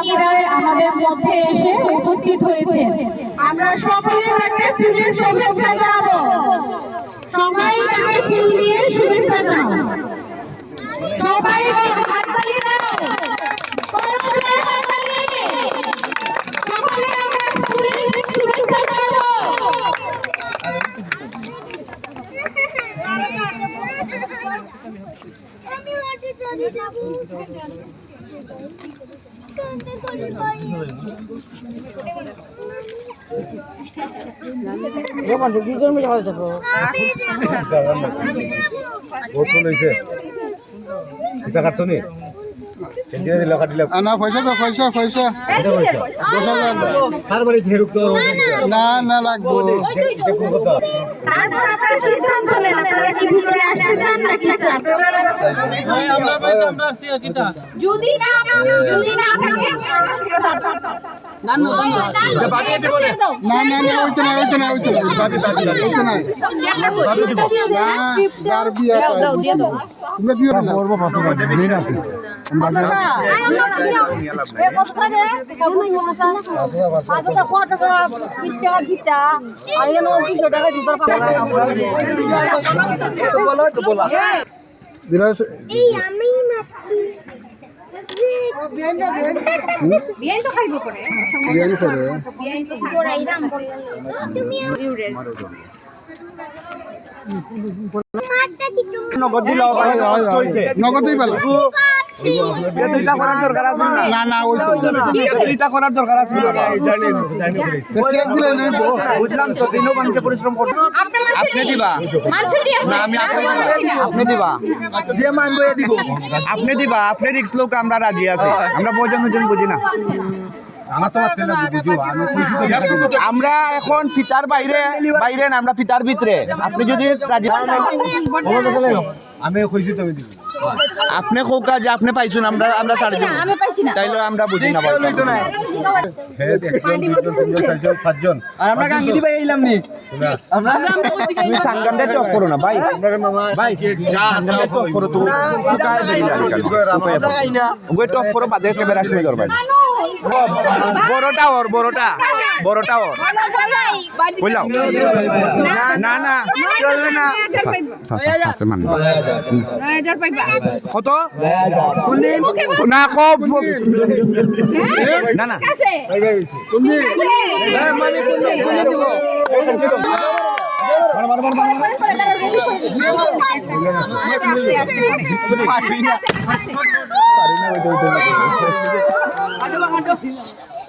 প্রার্থীরা আমাদের মধ্যে এসে উপস্থিত হয়েছে। আমরা সকলে তাকে ফুলের শুভেচ্ছা জানাব। সবাই তাকে ফুল দিয়ে শুভেচ্ছা জানাব। সবাই হাততালি দাও। আমি চলে যাব কান্না করে পাই বহুত লইছে এটা কাটতো নি? না পয়সা তো পয়সা পয়সা। দশ হাজার। না না লাগবো। তারপর আপনারা সিদ্ধান্ত নেন আপনারা কি ভিতরে আসতে চান নাকি চান? যদি না যদি না তোমরা দিও না করব মেন আছে দিলাস নগদ দিল নগদ নগদেই বুঝলাম আপনি দিবা আপনি দিবা আপনি দিবা আপনি রিক্স লোক আমরা রাজি আছে আমরা বোঝানো জন বুঝি না আমরা এখন ফিতার বাইরে বাইরে না, আমরা ফিতার ভিতরে। আপনি যদি আমি কইছি তুমি আপনি খোকা যে আপনি পাইছুন আমরা আমরা ছাড়ি দিব। তাইলে আমরা বুঝি না। পাঁচজন। আর আমরা গাঙ্গি নি। তুমি সাংগামটা টপ করো না ভাই। ভাই সাংগামটা টপ করো শুকায় দেই না আমরা ওই টপ করো বাজে ক্যামেরা শুনে ধরবেন বড়টা ওর বড়টা। বড়টা ওর বুঝলাম না না। চলবে না। আছে মান কত? কোন দিন না কব না না। মানে কোন দিন কোন দিন দিব